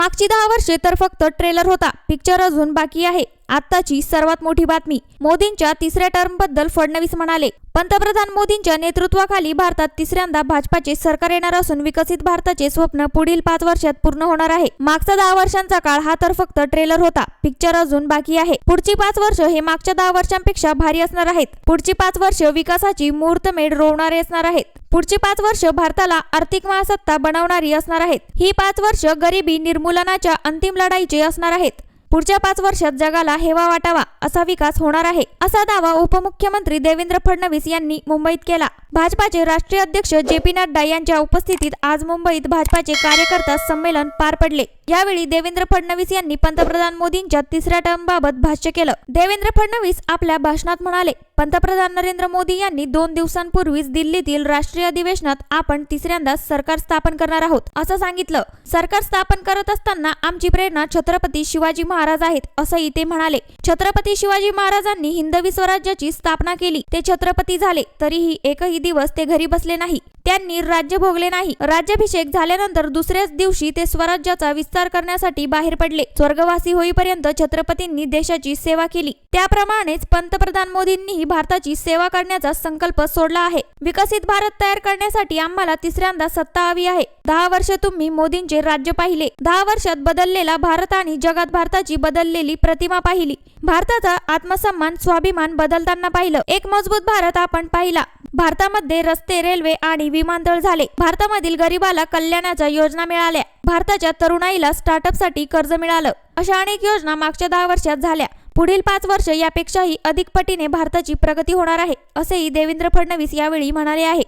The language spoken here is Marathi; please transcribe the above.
मागची दहा वर्षे तर फक्त ट्रेलर होता. पिक्चर अजून बाकी आहे. आत्ताची सर्वात मोठी बातमी. मोदींच्या तिसऱ्या टर्मबद्दल फडणवीस म्हणाले पंतप्रधान मोदींच्या नेतृत्वाखाली भारतात तिसऱ्यांदा भाजपाचे सरकार येणार असून विकसित भारताचे स्वप्न पुढील पाच वर्षात पूर्ण होणार आहे. मागचा दहा वर्षांचा काळ हा तर फक्त ट्रेलर होता. पिक्चर अजून बाकी आहे. पुढची पाच वर्ष हे मागच्या दहा वर्षांपेक्षा भारी असणार आहेत. पुढची पाच वर्ष विकासाची मुहूर्तमेढ रोवणारे असणार आहेत. पुढची पाच वर्ष भारताला आर्थिक महासत्ता बनवणारी असणार आहेत. ही पाच वर्ष गरिबी निर्मूलनाच्या अंतिम लढाईचे असणार आहेत. पुढच्या पाच वर्षात जगाला हेवा वाटावा असा विकास होणार आहे असा दावा उपमुख्यमंत्री देवेंद्र फडणवीस यांनी मुंबईत केला. भाजपाचे राष्ट्रीय अध्यक्ष जे पी नड्डा यांच्या उपस्थितीत आज मुंबईत भाजपाचे कार्यकर्ता संमेलन पार पडले. यावेळी देवेंद्र फडणवीस यांनी पंतप्रधान मोदींच्या तिसऱ्या टर्म बाबत भाष्य केलं. देवेंद्र फडणवीस आपल्या भाषणात म्हणाले पंतप्रधान नरेंद्र मोदी यांनी दोन दिवसांपूर्वीच दिल्लीतील राष्ट्रीय अधिवेशनात आपण तिसऱ्यांदा सरकार स्थापन करणार आहोत असं सांगितलं. सरकार स्थापन करत असताना आमची प्रेरणा छत्रपती शिवाजी महाराज आहेत असंही ते म्हणाले. छत्रपती शिवाजी महाराजांनी हिंदवी स्वराज्याची स्थापना केली. ते छत्रपती झाले तरीही एकही दिवस ते घरी बसले नाही. त्यांनी राज्य भोगले नाही. राज्याभिषेक झाल्यानंतर दुसऱ्याच दिवशी ते स्वराज्याचा विस्तार करण्यासाठी बाहेर पडले. स्वर्गवासी होईपर्यंत छत्रपतींनी देशाची सेवा केली. त्याप्रमाणेच पंतप्रधान मोदींनीही भारताची सेवा करण्याचा संकल्प सोडला आहे. विकसित भारत तयार करण्यासाठी आम्हाला तिसऱ्यांदा सत्ता हवी आहे. दहा वर्ष तुम्ही मोदींचे राज्य पाहिले. दहा वर्षात बदललेला भारत आणि जगात भारताची बदललेली प्रतिमा पाहिली. भारताचा आत्मसन्मान स्वाभिमान बदलताना पाहिलं. एक मजबूत भारत आपण पाहिला. भारतामध्ये रस्ते रेल्वे आणि विमानतळ झाले. भारतामधील गरिबाला कल्याणाच्या योजना मिळाल्या. भारताच्या तरुणाईला स्टार्टअपसाठी कर्ज मिळालं. अशा अनेक योजना मागच्या दहा वर्षात झाल्या. पुढील पाच वर्ष यापेक्षाही अधिक पटीने भारताची प्रगती होणार आहे असेही देवेंद्र फडणवीस यावेळी म्हणाले आहे.